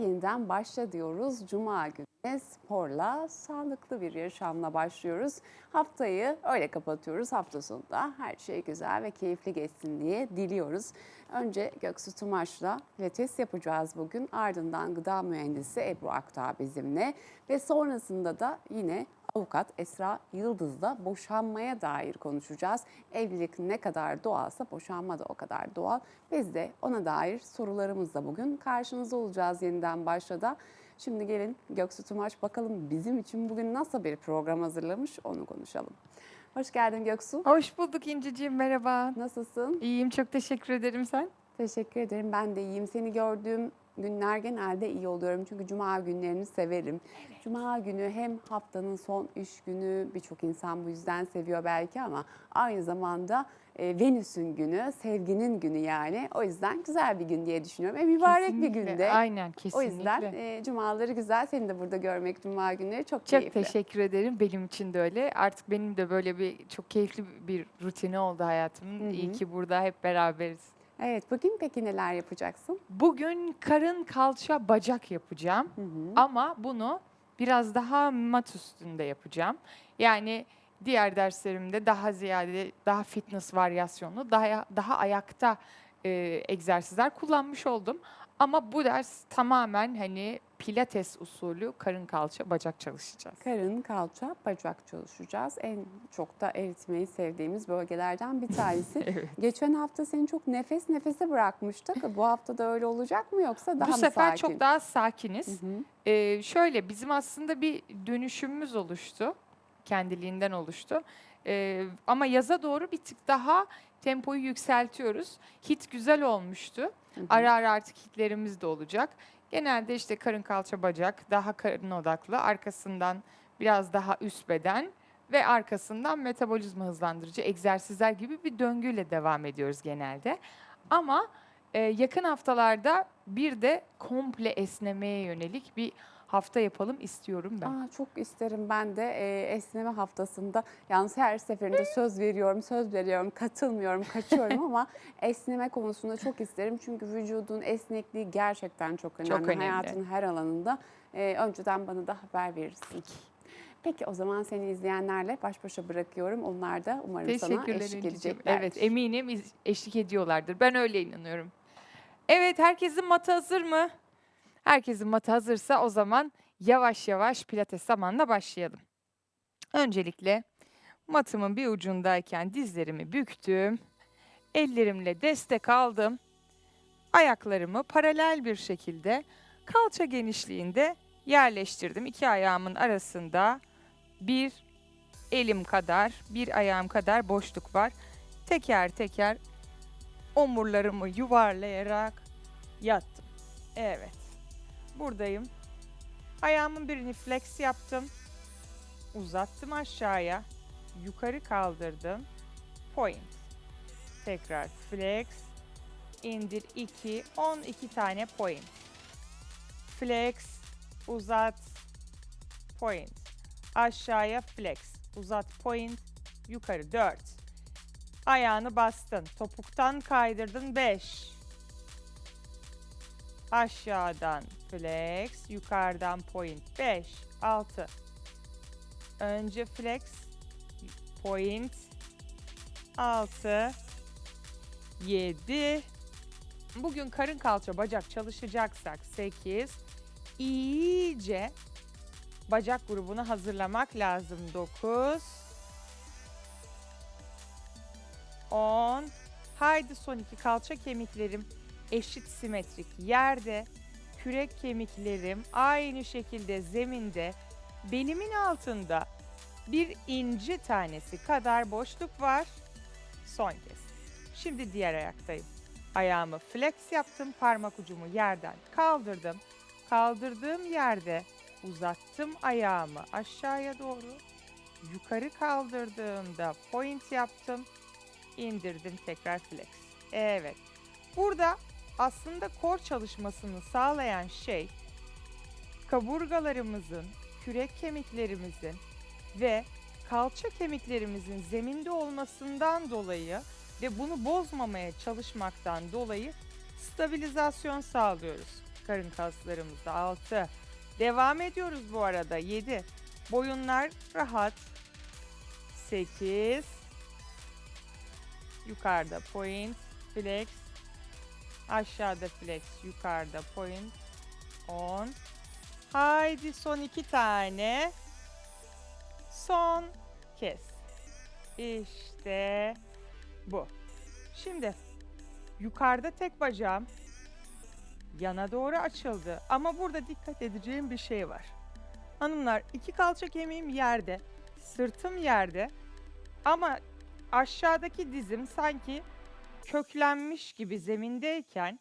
Yeniden başla diyoruz. Cuma günü sporla, sağlıklı bir yaşamla başlıyoruz. Haftayı öyle kapatıyoruz. Hafta sonunda her şey güzel ve keyifli geçsin diye diliyoruz. Önce Göksu Tumaş'la pilates yapacağız bugün. Ardından gıda mühendisi Ebru Aktağ bizimle. Ve sonrasında da yine avukat Esra Yıldız'la boşanmaya dair konuşacağız. Evlilik ne kadar doğalsa boşanma da o kadar doğal. Biz de ona dair sorularımızla bugün karşınızda olacağız yeniden başlada. Şimdi gelin Göksu Tumaş bakalım bizim için bugün nasıl bir program hazırlamış onu konuşalım. Hoş geldin Göksu. Hoş bulduk İnciciğim merhaba. Nasılsın? İyiyim çok teşekkür ederim sen. Teşekkür ederim. Ben de iyiyim. Seni gördüğüm günler genelde iyi oluyorum. Çünkü cuma günlerini severim. Cuma günü hem haftanın son iş günü birçok insan bu yüzden seviyor belki ama aynı zamanda e, Venüs'ün günü, sevginin günü yani. O yüzden güzel bir gün diye düşünüyorum. E, mübarek bir Kesinlikle, günde. Aynen kesinlikle. O yüzden e, cumaları güzel. Seni de burada görmek cuma günleri çok, çok keyifli. teşekkür ederim. Benim için de öyle. Artık benim de böyle bir çok keyifli bir rutini oldu hayatımın. Hı hı. İyi ki burada hep beraberiz. Evet bugün peki neler yapacaksın? Bugün karın, kalça, bacak yapacağım. Hı hı. Ama bunu biraz daha mat üstünde yapacağım. Yani diğer derslerimde daha ziyade daha fitness varyasyonlu, daha daha ayakta e, egzersizler kullanmış oldum. Ama bu ders tamamen hani pilates usulü karın kalça bacak çalışacağız. Karın, kalça, bacak çalışacağız. En çok da eritmeyi sevdiğimiz bölgelerden bir tanesi. Evet. Geçen hafta seni çok nefes nefese bırakmıştık. Bu hafta da öyle olacak mı yoksa daha bu mı sefer sakin? çok daha sakiniz. Hı hı. Ee, şöyle bizim aslında bir dönüşümümüz oluştu. Kendiliğinden oluştu. Ee, ama yaza doğru bir tık daha tempoyu yükseltiyoruz. Hit güzel olmuştu. Hı hı. Ara ara artık hitlerimiz de olacak. Genelde işte karın kalça bacak daha karın odaklı. Arkasından biraz daha üst beden ve arkasından metabolizma hızlandırıcı egzersizler gibi bir döngüyle devam ediyoruz genelde. Ama e, yakın haftalarda bir de komple esnemeye yönelik bir hafta yapalım istiyorum ben. Aa, çok isterim ben de e, esneme haftasında. Yalnız her seferinde söz veriyorum, söz veriyorum, katılmıyorum, kaçıyorum ama esneme konusunda çok isterim. Çünkü vücudun esnekliği gerçekten çok önemli. Çok önemli. Hayatın her alanında. E, önceden bana da haber verirsin. Peki o zaman seni izleyenlerle baş başa bırakıyorum. Onlar da umarım sana eşlik edecekler. Evet eminim eşlik ediyorlardır. Ben öyle inanıyorum. Evet herkesin matı hazır mı? Herkesin matı hazırsa o zaman yavaş yavaş pilates zamanla başlayalım. Öncelikle matımın bir ucundayken dizlerimi büktüm. Ellerimle destek aldım. Ayaklarımı paralel bir şekilde kalça genişliğinde yerleştirdim. İki ayağımın arasında bir elim kadar, bir ayağım kadar boşluk var. Teker teker omurlarımı yuvarlayarak yattım. Evet. Buradayım. Ayağımın birini flex yaptım. Uzattım aşağıya. Yukarı kaldırdım. Point. Tekrar flex. indir 2. 12 tane point. Flex. Uzat. Point. Aşağıya flex. Uzat point. Yukarı 4. Ayağını bastın. Topuktan kaydırdın 5. Aşağıdan flex. Yukarıdan point 5. 6. Önce flex. Point. 6. 7. Bugün karın kalça bacak çalışacaksak 8. İyice bacak grubunu hazırlamak lazım. 9 10 Haydi son iki kalça kemiklerim eşit simetrik yerde. Kürek kemiklerim aynı şekilde zeminde. Belimin altında bir inci tanesi kadar boşluk var. Son kez. Şimdi diğer ayaktayım. Ayağımı flex yaptım. Parmak ucumu yerden kaldırdım. Kaldırdığım yerde uzattım ayağımı aşağıya doğru. Yukarı kaldırdığımda point yaptım. indirdim tekrar flex. Evet. Burada aslında kor çalışmasını sağlayan şey kaburgalarımızın, kürek kemiklerimizin ve kalça kemiklerimizin zeminde olmasından dolayı ve bunu bozmamaya çalışmaktan dolayı stabilizasyon sağlıyoruz. karın kaslarımızda. 6. Devam ediyoruz bu arada. 7. Boyunlar rahat. 8. Yukarıda point, flex. Aşağıda flex, yukarıda point. 10. Haydi son iki tane. Son kez. İşte bu. Şimdi yukarıda tek bacağım yana doğru açıldı. Ama burada dikkat edeceğim bir şey var. Hanımlar iki kalça kemiğim yerde, sırtım yerde ama aşağıdaki dizim sanki köklenmiş gibi zemindeyken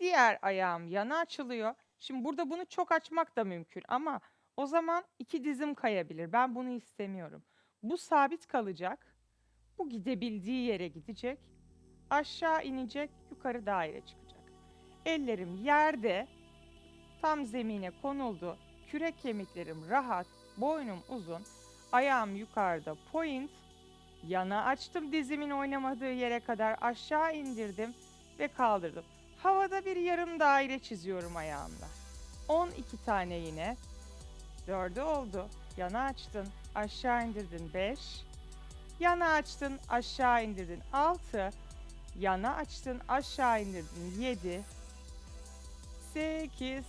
diğer ayağım yana açılıyor. Şimdi burada bunu çok açmak da mümkün ama o zaman iki dizim kayabilir. Ben bunu istemiyorum. Bu sabit kalacak. Bu gidebildiği yere gidecek. Aşağı inecek, yukarı daire çıkacak. Ellerim yerde, tam zemine konuldu. Kürek kemiklerim rahat, boynum uzun, ayağım yukarıda point. Yana açtım dizimin oynamadığı yere kadar aşağı indirdim ve kaldırdım. Havada bir yarım daire çiziyorum ayağımla. 12 tane yine. 4'ü oldu. Yana açtın, aşağı indirdin 5. Yana açtın, aşağı indirdin 6. Yana açtın, aşağı indirdin 7. 8.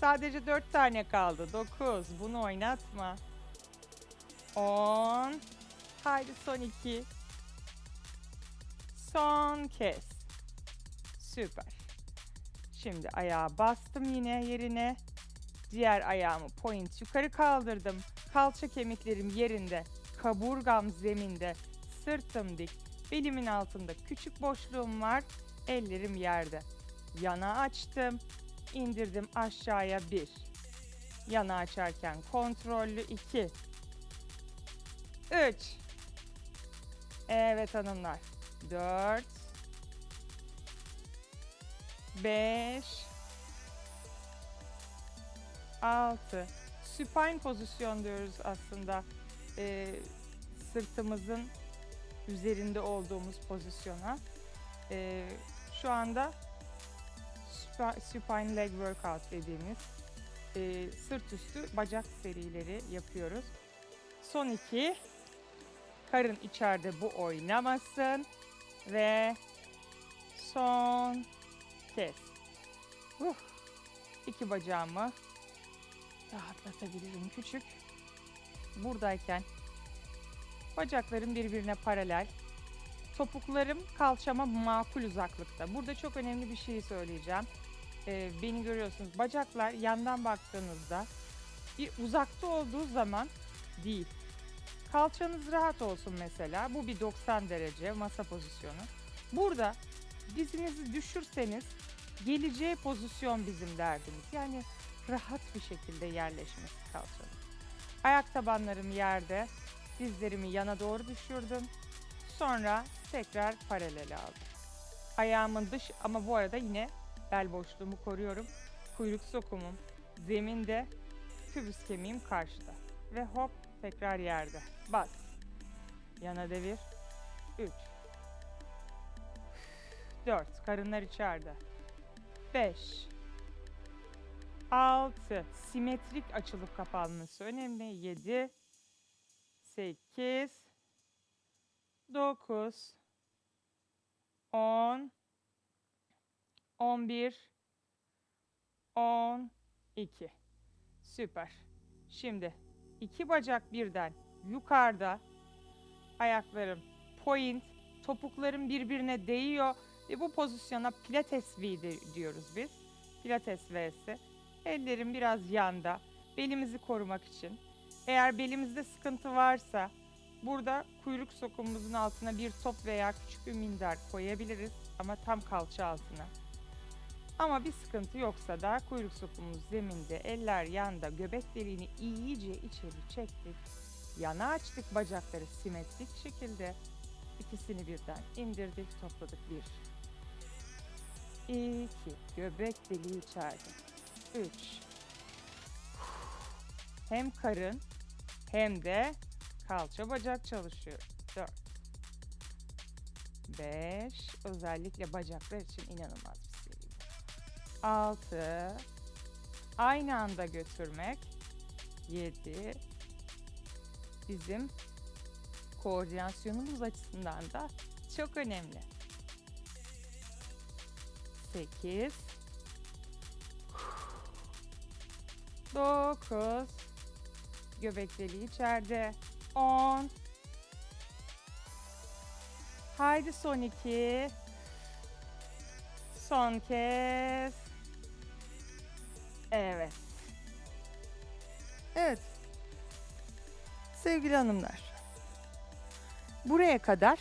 Sadece 4 tane kaldı. 9. Bunu oynatma. 10. Haydi son 2. Son kez. Süper. Şimdi ayağa bastım yine yerine. Diğer ayağımı point yukarı kaldırdım. Kalça kemiklerim yerinde. Kaburgam zeminde. Sırtım dik. Belimin altında küçük boşluğum var. Ellerim yerde. Yana açtım. indirdim aşağıya bir. Yana açarken kontrollü iki. Üç. Evet hanımlar. Dört. Beş. 6. Supine pozisyon diyoruz aslında. Ee, sırtımızın üzerinde olduğumuz pozisyona. Ee, şu anda supine leg workout dediğimiz e, sırt üstü bacak serileri yapıyoruz. Son iki. Karın içeride bu oynamasın. Ve son kez. Uh, iki bacağımı rahatlatabilirim küçük. Buradayken bacaklarım birbirine paralel. Topuklarım kalçama makul uzaklıkta. Burada çok önemli bir şey söyleyeceğim. Ee, beni görüyorsunuz. Bacaklar yandan baktığınızda bir uzakta olduğu zaman değil. Kalçanız rahat olsun mesela. Bu bir 90 derece masa pozisyonu. Burada dizinizi düşürseniz geleceği pozisyon bizim derdimiz. Yani rahat bir şekilde yerleşmesi kalçanın. Ayak tabanlarım yerde, dizlerimi yana doğru düşürdüm. Sonra tekrar paralel aldım. Ayağımın dış ama bu arada yine bel boşluğumu koruyorum. Kuyruk sokumum zeminde, kübüs kemiğim karşıda. Ve hop tekrar yerde. Bas. Yana devir. 3 4 Karınlar içeride. 5 6 Simetrik açılıp kapanması önemli. 7 8 9 10 11 12 Süper. Şimdi iki bacak birden yukarıda ayaklarım point, topuklarım birbirine değiyor ve bu pozisyona pilates V di- diyoruz biz. Pilates V'si. Ellerim biraz yanda. Belimizi korumak için. Eğer belimizde sıkıntı varsa burada kuyruk sokumumuzun altına bir top veya küçük bir minder koyabiliriz ama tam kalça altına. Ama bir sıkıntı yoksa da kuyruk sokumumuz zeminde, eller yanda, göbek deliğini iyice içeri çektik. Yana açtık bacakları simetrik şekilde. İkisini birden indirdik, topladık. Bir. İki. Göbek deliği içeride. Üç. Hem karın hem de kalça bacak çalışıyor. Dört. Beş. Özellikle bacaklar için inanılmaz bir seri. 6 aynı anda götürmek 7 bizim koordinasyonumuz açısından da çok önemli. 8 9 göbek deliği içeride 10 Haydi son iki. Son kez. Evet. Evet. Sevgili hanımlar. Buraya kadar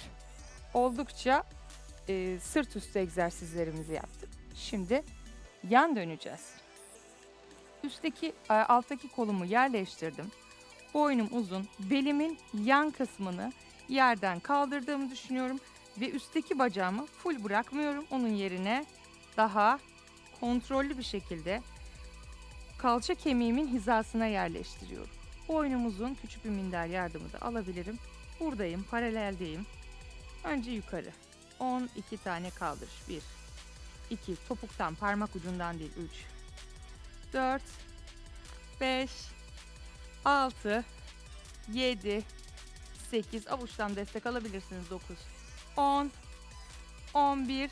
oldukça e, sırt üstü egzersizlerimizi yaptık. Şimdi yan döneceğiz. Üstteki, e, alttaki kolumu yerleştirdim. Boynum uzun. Belimin yan kısmını yerden kaldırdığımı düşünüyorum ve üstteki bacağımı full bırakmıyorum. Onun yerine daha kontrollü bir şekilde kalça kemiğimin hizasına yerleştiriyorum. Boynum uzun, küçük bir minder yardımı da alabilirim. Buradayım, paraleldeyim. Önce yukarı. 12 tane kaldırış. 1 2 topuktan, parmak ucundan değil. 3 4 5 6 7 8 avuçtan destek alabilirsiniz. 9 10 11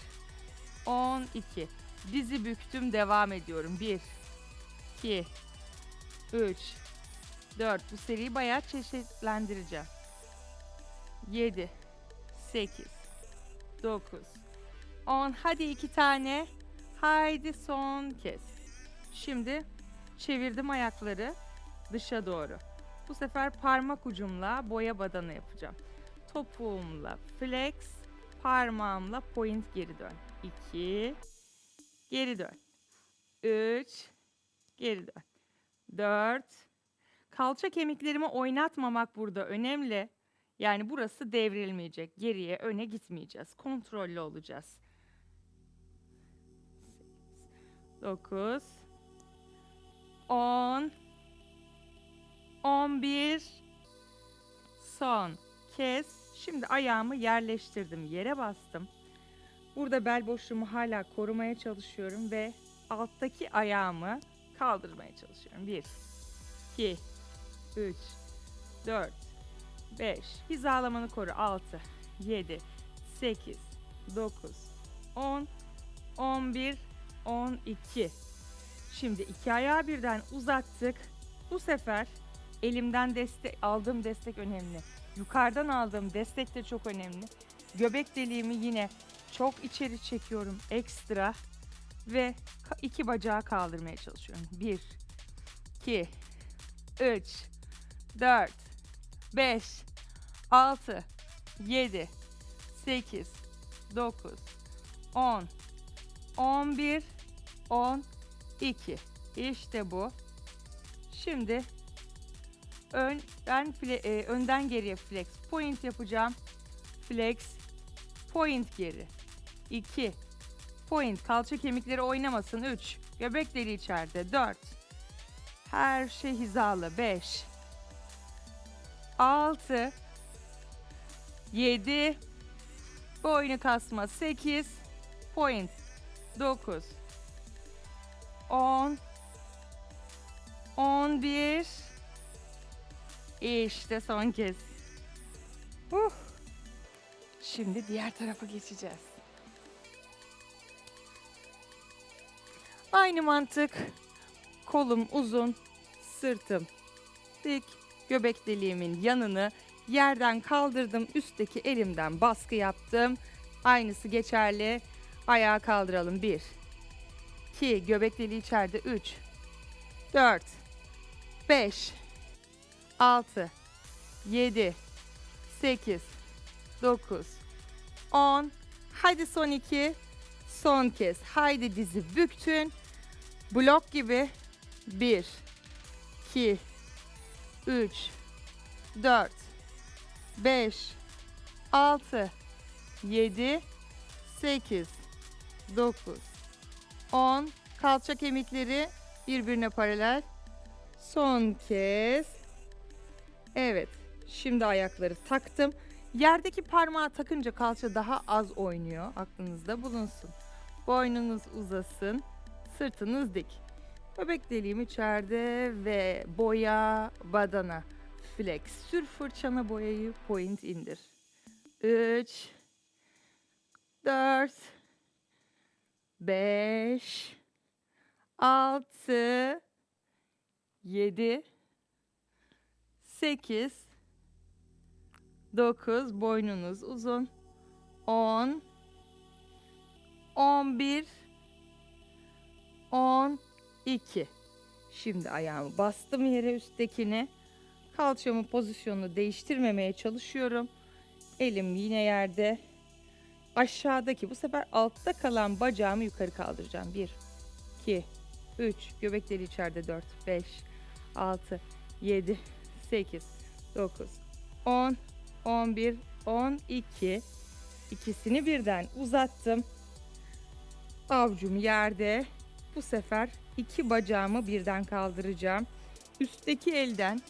12 dizi büktüm devam ediyorum. 1 2 3 4 bu seriyi bayağı çeşitlendireceğim. 7 8 9 10 hadi iki tane. Haydi son kez. Şimdi çevirdim ayakları dışa doğru. Bu sefer parmak ucumla boya badana yapacağım. Topuğumla flex, parmağımla point geri dön. 2 geri dön. 3 geri dön. 4 Kalça kemiklerimi oynatmamak burada önemli. Yani burası devrilmeyecek. Geriye, öne gitmeyeceğiz. Kontrollü olacağız. 9 10 11 son kez. Şimdi ayağımı yerleştirdim. Yere bastım. Burada bel boşluğumu hala korumaya çalışıyorum ve alttaki ayağımı kaldırmaya çalışıyorum. 1 2 3 4 5 hizalamanı koru. 6 7 8 9 10 11 12 Şimdi iki ayağı birden uzattık. Bu sefer elimden destek aldığım destek önemli. Yukarıdan aldığım destek de çok önemli. Göbek deliğimi yine çok içeri çekiyorum ekstra ve iki bacağı kaldırmaya çalışıyorum. 1 2 3 4 5 6 7 8 9 10 11 12 İşte bu. Şimdi ön ben fle, e, önden geriye flex point yapacağım. Flex point geri. 2 point kalça kemikleri oynamasın. 3 göbek deliği içeride. 4 her şey hizalı. 5 6 7 boynu kasma. 8 point 9 10 11 İşte son kez. Uh. Şimdi diğer tarafa geçeceğiz. Aynı mantık. Kolum uzun, sırtım dik, göbek deliğimin yanını yerden kaldırdım. Üstteki elimden baskı yaptım. Aynısı geçerli. Ayağa kaldıralım. 1 2 göbek deliği içeride 3 4 5 6 7 8 9 10 Haydi son 2 son kez. Haydi dizi büktün. Blok gibi 1 2 3 4 5 6 7 8 9 10 kalça kemikleri birbirine paralel. Son kez. Evet. Şimdi ayakları taktım. Yerdeki parmağı takınca kalça daha az oynuyor. Aklınızda bulunsun. Boynunuz uzasın. Sırtınız dik. Bebek deliğim içeride ve boya badana. Flex. Sür fırçana boyayı point indir. 3 4 5 6 7 8 9 boynunuz uzun 10 11 12 Şimdi ayağımı bastım yere üsttekini. Kalçamın pozisyonunu değiştirmemeye çalışıyorum. Elim yine yerde. Aşağıdaki bu sefer altta kalan bacağımı yukarı kaldıracağım. 1 2 3 göbekleri içeride 4 5 6 7 8 9 10 11 12 ikisini birden uzattım. Avcum yerde. Bu sefer iki bacağımı birden kaldıracağım. Üstteki elden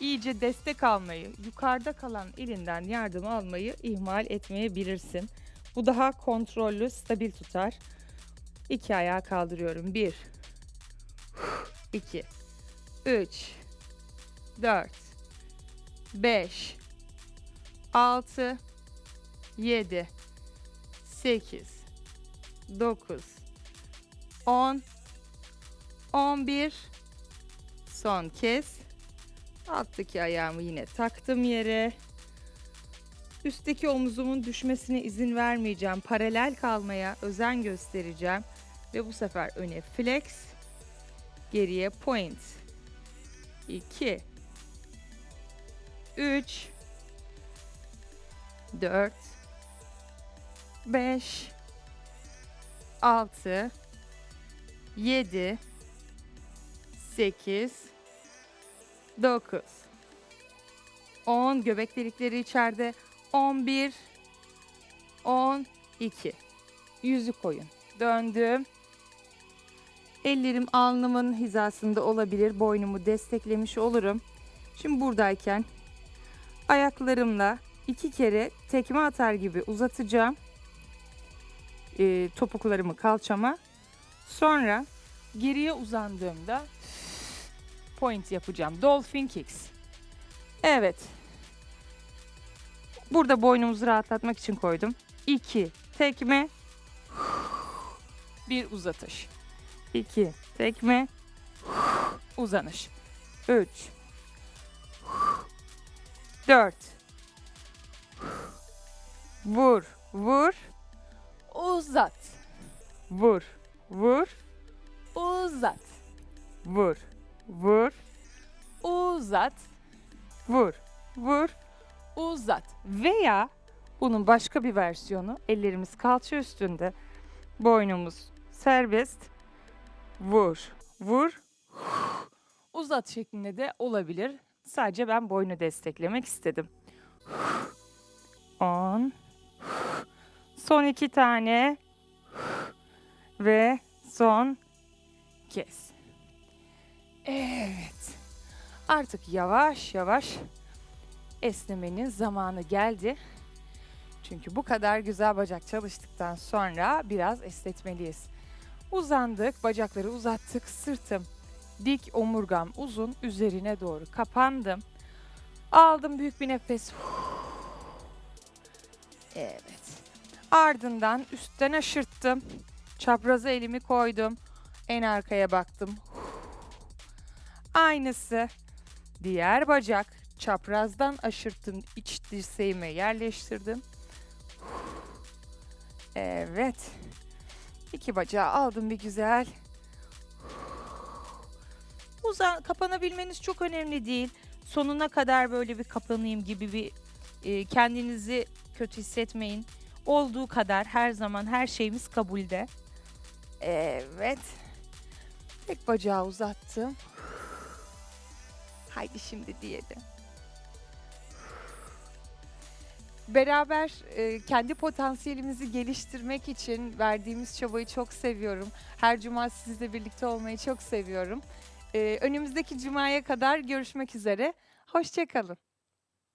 iyice destek almayı, yukarıda kalan elinden yardım almayı ihmal etmeyebilirsin. Bu daha kontrollü, stabil tutar. İki ayağı kaldırıyorum. Bir, iki, üç, dört, beş, altı, yedi, sekiz, dokuz, on, on bir. Son kez. Alttaki ayağımı yine taktım yere. Üstteki omuzumun düşmesine izin vermeyeceğim. Paralel kalmaya özen göstereceğim. Ve bu sefer öne flex. Geriye point. 2 3 4 5 6 7 8 9 10 göbek delikleri içeride. 11 12 yüzü koyun. Döndüm. Ellerim alnımın hizasında olabilir. Boynumu desteklemiş olurum. Şimdi buradayken ayaklarımla iki kere tekme atar gibi uzatacağım. E, topuklarımı kalçama sonra geriye uzandığımda point yapacağım. Dolphin kicks. Evet. Burada boynumuzu rahatlatmak için koydum. 2 tekme. Bir uzatış. 2 tekme. Uzanış. 3 4 Vur, vur. Uzat. Vur, vur. Uzat. Vur, vur, uzat, vur, vur, uzat. Veya bunun başka bir versiyonu ellerimiz kalça üstünde, boynumuz serbest, vur, vur, uzat şeklinde de olabilir. Sadece ben boynu desteklemek istedim. 10 Son iki tane ve son kez. Evet. Artık yavaş yavaş esnemenin zamanı geldi. Çünkü bu kadar güzel bacak çalıştıktan sonra biraz esnetmeliyiz. Uzandık, bacakları uzattık, sırtım dik, omurgam uzun, üzerine doğru kapandım. Aldım büyük bir nefes. Evet. Ardından üstten aşırttım. Çapraza elimi koydum. En arkaya baktım. Aynısı. Diğer bacak çaprazdan aşırttım. iç dirseğime yerleştirdim. Evet. İki bacağı aldım bir güzel. Uzan, kapanabilmeniz çok önemli değil. Sonuna kadar böyle bir kapanayım gibi bir e, kendinizi kötü hissetmeyin. Olduğu kadar her zaman her şeyimiz kabulde. Evet. Tek bacağı uzattım. Haydi şimdi diyelim. Beraber e, kendi potansiyelimizi geliştirmek için verdiğimiz çabayı çok seviyorum. Her cuma sizle birlikte olmayı çok seviyorum. E, önümüzdeki cumaya kadar görüşmek üzere. Hoşçakalın.